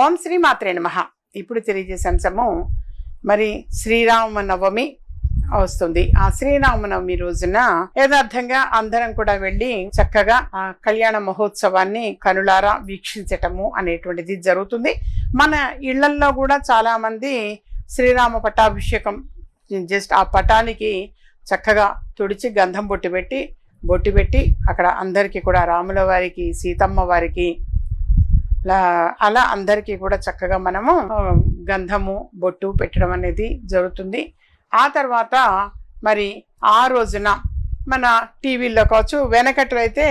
ఓం శ్రీ మాత్రే నమః. ఇప్పుడు తెలియజేసే అంశము మరి శ్రీరామ నవమి వస్తుంది. ఆ శ్రీరామనవమి రోజున యథార్థంగా అందరం కూడా వెళ్ళి చక్కగా ఆ కళ్యాణ మహోత్సవాన్ని కనులారా వీక్షించటము అనేటువంటిది జరుగుతుంది. మన ఇళ్ళల్లో కూడా చాలా మంది శ్రీరామ పట్టాభిషేకం జస్ట్ ఆ పటానికి చక్కగా తుడిచి గంధం బొట్టు పెట్టి బొట్టు పెట్టి అక్కడ అందరికీ కూడా రాముల వారికి సీతమ్మ వారికి అలా అందరికీ కూడా చక్కగా మనము గంధము బొట్టు పెట్టడం అనేది జరుగుతుంది. ఆ తర్వాత మరి ఆ రోజున మన టీవీల్లో కావచ్చు వెనకట్లో అయితే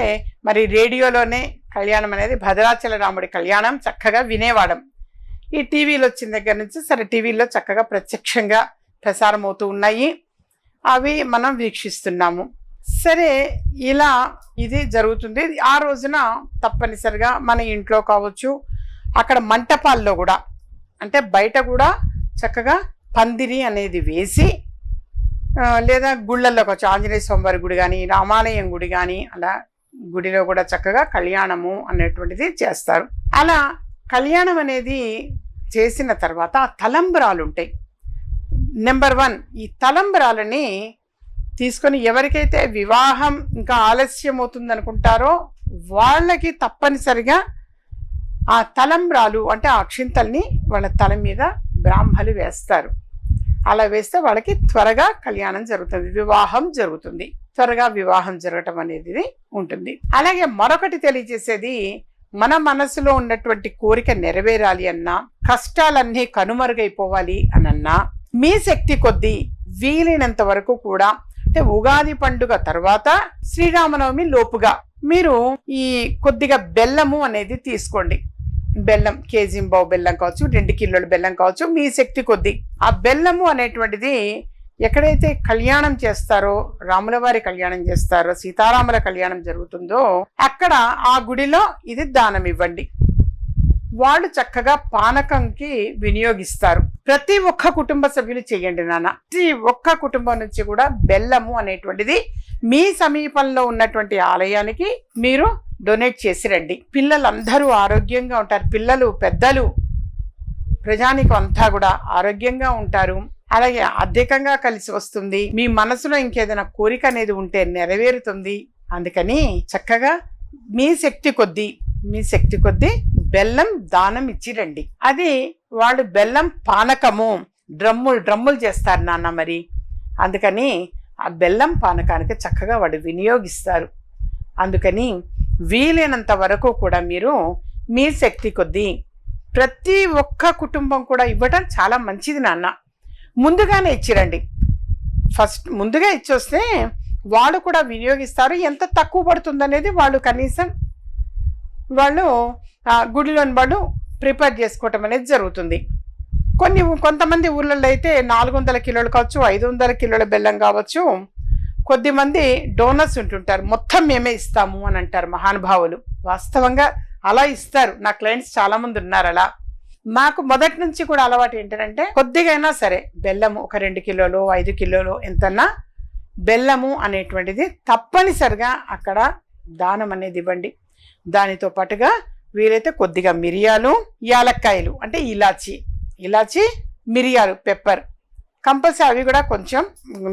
మరి రేడియోలోనే కళ్యాణం అనేది భద్రాచల రాముడి కళ్యాణం చక్కగా వినేవాడం ఈ టీవీలు వచ్చిన దగ్గర నుంచి సరే టీవీలో చక్కగా ప్రత్యక్షంగా ప్రసారం అవుతూ ఉన్నాయి. అవి మనం వీక్షిస్తున్నాము. సరే ఇలా ఇది జరుగుతుంది. ఆ రోజున తప్పనిసరిగా మన ఇంట్లో కావచ్చు అక్కడ మంటపాల్లో కూడా అంటే బయట కూడా చక్కగా పందిరి అనేది వేసి లేదా గుళ్ళల్లో కావచ్చు ఆంజనేయ స్వామివారి గుడి కానీ రామాలయం గుడి కానీ అలా గుడిలో కూడా చక్కగా కళ్యాణము అనేటువంటిది చేస్తారు. అలా కళ్యాణం అనేది చేసిన తర్వాత తలంబరాలు ఉంటాయి. నెంబర్ వన్ ఈ తలంబరాలని తీసుకొని ఎవరికైతే వివాహం ఇంకా ఆలస్యం అవుతుంది అనుకుంటారో వాళ్ళకి తప్పనిసరిగా ఆ తలంబ్రాలు అంటే ఆ అక్షింతల్ని వాళ్ళ తల మీద బ్రాహ్మలు వేస్తారు. అలా వేస్తే వాళ్ళకి త్వరగా కళ్యాణం జరుగుతుంది వివాహం జరుగుతుంది. త్వరగా వివాహం జరగటం అనేది ఉంటుంది. అలాగే మరొకటి తెలియజేసేది మన మనసులో ఉన్నటువంటి కోరిక నెరవేరాలి అన్నా కష్టాలన్నీ కనుమరుగైపోవాలి అనన్నా మీ శక్తి కొద్దీ వీలైనంత వరకు కూడా అంటే ఉగాది పండుగ తర్వాత శ్రీరామనవమి లోపుగా. మీరు ఈ కొద్దిగా బెల్లము అనేది తీసుకోండి. బెల్లం కేజీ బావు బెల్లం కావచ్చు రెండు కిలోల బెల్లం కావచ్చు మీ శక్తి కొద్ది. ఆ బెల్లము అనేటువంటిది ఎక్కడైతే కళ్యాణం చేస్తారో రాముల వారి కళ్యాణం చేస్తారో సీతారాముల కళ్యాణం జరుగుతుందో అక్కడ ఆ గుడిలో ఇది దానం ఇవ్వండి. వాళ్ళు చక్కగా పానకంకి వినియోగిస్తారు. ప్రతి ఒక్క కుటుంబ సభ్యులు చేయండి నాన్న. ప్రతి ఒక్క కుటుంబం నుంచి కూడా బెల్లము అనేటువంటిది మీ సమీపంలో ఉన్నటువంటి ఆలయానికి మీరు డొనేట్ చేసి రండి. పిల్లలందరూ ఆరోగ్యంగా ఉంటారు. పిల్లలు పెద్దలు ప్రజానికం అంతా కూడా ఆరోగ్యంగా ఉంటారు. అలాగే అధికంగా కలిసి వస్తుంది. మీ మనసులో ఇంకేదైనా కోరిక అనేది ఉంటే నెరవేరుతుంది. అందుకని చక్కగా మీ శక్తి కొద్దీ మీ శక్తి కొద్దీ బెల్లం దానం ఇచ్చిరండి. అది వాళ్ళు బెల్లం పానకము డ్రమ్ములు డ్రమ్ములు చేస్తారు నాన్న మరి. అందుకని ఆ బెల్లం పానకానికి చక్కగా వాడు వినియోగిస్తారు. అందుకని వీలైనంత వరకు కూడా మీరు మీ శక్తి కొద్దీ ప్రతి ఒక్క కుటుంబం కూడా ఇవ్వటం చాలా మంచిది నాన్న. ముందుగానే ఇచ్చిరండి. ఫస్ట్ ముందుగా ఇచ్చొస్తే వాళ్ళు కూడా వినియోగిస్తారు. ఎంత తక్కువ పడుతుందనేది వాళ్ళు కనీసం వాళ్ళు గుడిలోని వాళ్ళు ప్రిపేర్ చేసుకోవటం అనేది జరుగుతుంది. కొన్ని కొంతమంది ఊళ్ళల్లో అయితే నాలుగు వందల కిలోలు కావచ్చు ఐదు వందల కిలోల బెల్లం కావచ్చు కొద్దిమంది డోనర్స్ ఉంటుంటారు. మొత్తం మేమే ఇస్తాము అని అంటారు మహానుభావులు. వాస్తవంగా అలా ఇస్తారు. నా క్లయింట్స్ చాలామంది ఉన్నారు అలా. నాకు మొదటి నుంచి కూడా అలవాటు ఏంటంటే కొద్దిగైనా సరే బెల్లము ఒక రెండు కిలోలు ఐదు కిలోలు ఎంతన్నా బెల్లము అనేటువంటిది తప్పనిసరిగా అక్కడ దానం అనేది ఇవ్వండి. దానితో పాటుగా వీలైతే కొద్దిగా మిరియాలు యాలక్కాయలు అంటే ఇలాచి ఇలాచి మిరియాలు పెప్పర్ కంపల్సరీ అవి కూడా కొంచెం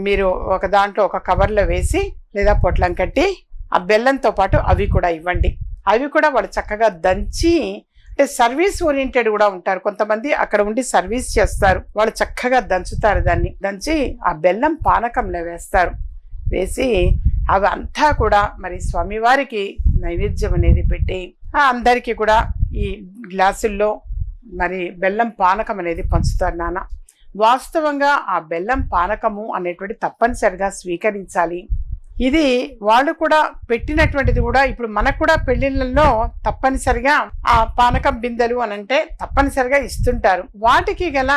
మీరు ఒక దాంట్లో ఒక కవర్లో వేసి లేదా పొట్లం కట్టి ఆ బెల్లంతో పాటు అవి కూడా ఇవ్వండి. అవి కూడా వాళ్ళు చక్కగా దంచి అంటే సర్వీస్ ఓరియంటెడ్ కూడా ఉంటారు. కొంతమంది అక్కడ ఉండి సర్వీస్ చేస్తారు. వాళ్ళు చక్కగా దంచుతారు దాన్ని. దంచి ఆ బెల్లం పానకంలో వేస్తారు. వేసి అవి అంతా కూడా మరి స్వామివారికి నైవేద్యం అనేది పెట్టి అందరికీ కూడా ఈ గ్లాసుల్లో మరి బెల్లం పానకం అనేది పంచుతారు నాన్న. వాస్తవంగా ఆ బెల్లం పానకము అనేటువంటి తప్పనిసరిగా స్వీకరించాలి. ఇది వాళ్ళు కూడా పెట్టినటువంటిది కూడా ఇప్పుడు మనకు కూడా పెళ్ళిళ్ళల్లో తప్పనిసరిగా ఆ పానకం బిందెలు అని అంటే తప్పనిసరిగా ఇస్తుంటారు. వాటికి గల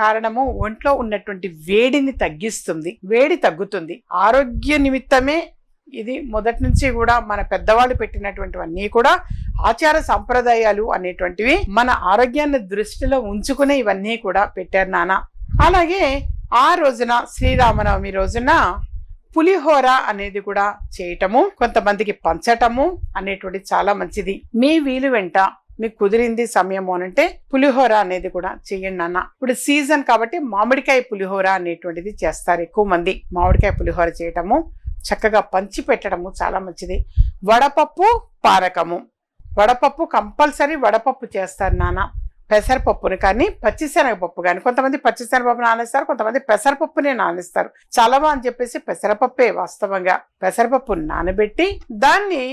కారణము ఒంట్లో ఉన్నటువంటి వేడిని తగ్గిస్తుంది వేడి తగ్గుతుంది. ఆరోగ్య నిమిత్తమే ఇది మొదటి నుంచి కూడా మన పెద్దవాళ్ళు పెట్టినటువంటివన్నీ కూడా ఆచార సంప్రదాయాలు అనేటువంటివి మన ఆరోగ్యాన్ని దృష్టిలో ఉంచుకునే ఇవన్నీ కూడా పెట్టారు నాన్న. అలాగే ఆ రోజున శ్రీరామనవమి రోజున పులిహోర అనేది కూడా చేయటము కొంతమందికి పంచటము అనేటువంటి చాలా మంచిది. మీ వీలు వెంట మీకు కుదిరింది సమయము అనంటే పులిహోర అనేది కూడా చేయండి నాన్న. ఇప్పుడు సీజన్ కాబట్టి మామిడికాయ పులిహోర అనేటువంటిది చేస్తారు ఎక్కువ మంది. మామిడికాయ పులిహోర చేయటము చక్కగా పంచి పెట్టడము చాలా మంచిది. వడపప్పు పారకము. వడపప్పు కంపల్సరీ వడపప్పు చేస్తారు నాన్న. పెసరపప్పుని కానీ పచ్చిశనగపప్పు కానీ. కొంతమంది పచ్చిశనగపప్పు నానేస్తారు కొంతమంది పెసరపప్పునే నానేస్తారు. చలవ అని చెప్పేసి పెసరపప్పే వాస్తవంగా. పెసరపప్పు నానబెట్టి దాన్ని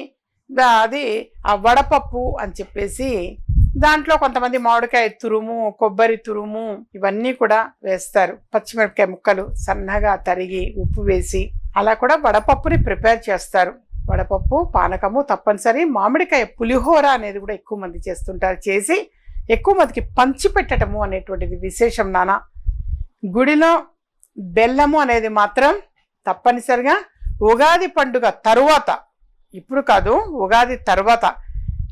అది ఆ వడపప్పు అని చెప్పేసి దాంట్లో కొంతమంది మామిడికాయ తురుము కొబ్బరి తురుము ఇవన్నీ కూడా వేస్తారు. పచ్చిమిరపకాయ ముక్కలు సన్నగా తరిగి ఉప్పు వేసి అలా కూడా వడపప్పుని ప్రిపేర్ చేస్తారు. వడపప్పు పానకము తప్పనిసరి. మామిడికాయ పులిహోర అనేది కూడా ఎక్కువ మంది చేస్తుంటారు. చేసి ఎక్కువ మందికి పంచి పెట్టడము అనేటువంటిది విశేషం నాన్న. గుడిలో బెల్లము అనేది మాత్రం తప్పనిసరిగా ఉగాది పండుగ తరువాత ఇప్పుడు కాదు ఉగాది తర్వాత.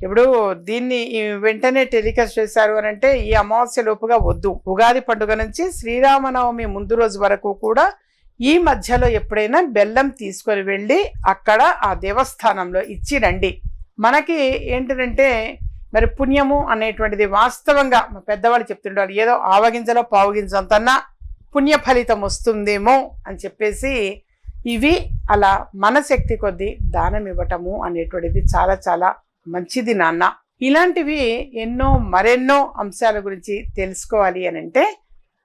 ఇప్పుడు దీన్ని వెంటనే టెలికాస్ట్ చేశారు అని అంటే ఈ అమావాస్య లోపుగా వద్దు. ఉగాది పండుగ నుంచి శ్రీరామనవమి ముందు రోజు వరకు కూడా ఈ మధ్యలో ఎప్పుడైనా బెల్లం తీసుకొని వెళ్ళి అక్కడ ఆ దేవస్థానంలో ఇచ్చి రండి. మనకి ఏంటంటే మరి పుణ్యము అనేటువంటిది వాస్తవంగా మా పెద్దవాళ్ళు చెప్తుంటారు ఏదో ఆవగింజలో పావుగింజంతన్నా పుణ్య ఫలితం వస్తుందేమో అని చెప్పేసి ఇవి అలా మన శక్తి కొద్దీ దానం ఇవ్వటము అనేటువంటిది చాలా చాలా మంచిది నాన్న. ఇలాంటివి ఎన్నో మరెన్నో అంశాల గురించి తెలుసుకోవాలి అని అంటే